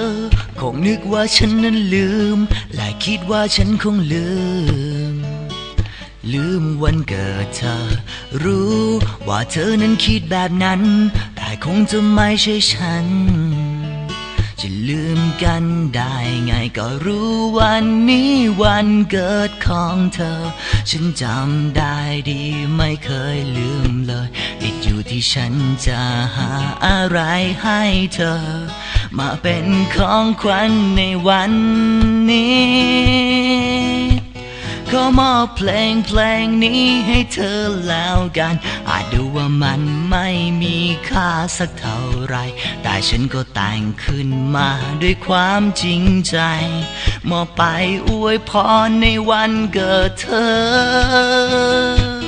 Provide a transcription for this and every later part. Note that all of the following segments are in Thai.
อ คงนึกว่าฉันนั้นลืม และคิดว่าฉันคงลืม ลืมวันเกิดเธอ รู้ว่าเธอนั้นคิดแบบนั้น แต่คงจะไม่ใช่ฉัน จะลืมกันได้ไงก็รู้วันนี้วันเกิดของเธอ ฉันจำได้ดีไม่เคยลืมเลยติดอยู่ที่ฉันจะหาอะไรให้เธอ มาเป็นของขวัญในวันนี้ขอมอบเพลงเพลงนี้ให้เธอแล้วกัน อาจดูว่ามันไม่มีค่าสักเท่าไร แต่ฉันก็แต่งขึ้นมาด้วยความจริงใจ มอบไปอวยพรในวันเกิดเธอ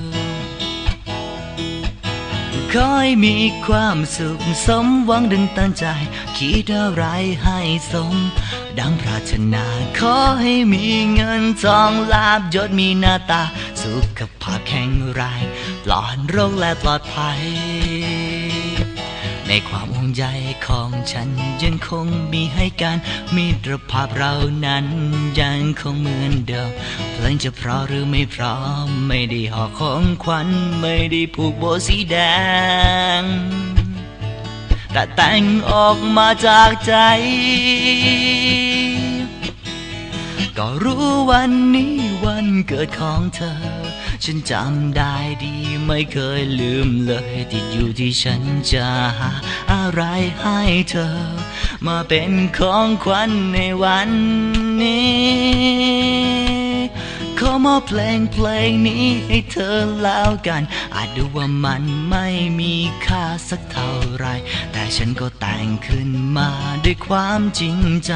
ขอให้มีความสุขสมหวังดึงตั้งใจ คิดอะไรให้สม ดังปรารถนา ขอให้มีเงินทองลาบยศมีหน้าตา สุขภาพแข็งแรงปลอดโรคและปลอดภัย ในความห่วงใยของฉันยังคงมีให้การมิตรภาพเรานั้นยังคงเหมือนเดิมเพลงจะเพราะหรือไม่เพราะไม่ได้ห่อของขวัญไม่ได้ผูกโบสีแดง แต่แต่งออกมาจากใจ ก็รู้วันนี้วันเกิดของเธอ ฉันจำได้ดีไม่เคยลืมเลย ติดอยู่ที่ฉันจะหาอะไรให้เธอ มาเป็นของขวัญในวันนี้ขอมอบเพลงเพลงนี้ให้เธอแล้วกัน อาจดูว่ามันไม่มีค่าสักเท่าไร แต่ฉันก็แต่งขึ้นมาด้วยความจริงใจ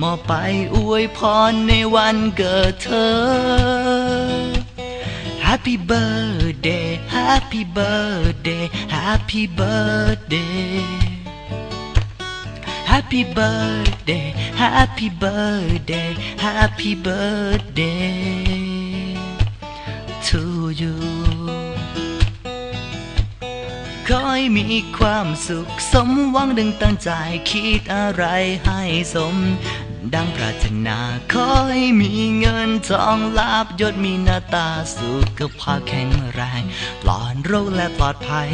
มอบไปอวยพรในวันเกิดเธอ Happy birthday Happy birthday Happy birthday Happy birthday, happy birthday, happy birthday to you ขอให้มีความสุขสมหวังดังตั้งใจคิดอะไรให้สม ดังปรารถนาขอให้มีเงินทองลาบยศมีหน้าตาสุขภาพแข็งแรงปลอดโรคและปลอดภัย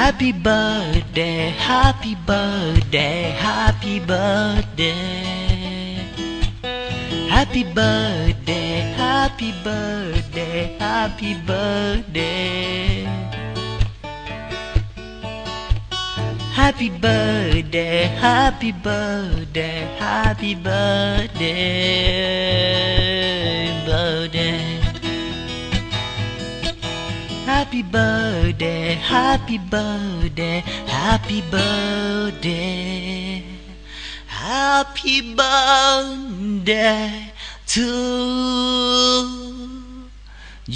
Happy birthday, happy birthday, happy birthday. Happy birthday, happy birthday, happy birthday. Happy birthday, happy birthday, happy birthday, birthday. Happy birthday, happy birthday, happy birthday, happy birthday to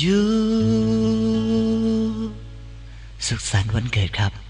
you สุขสันต์วันเกิดครับ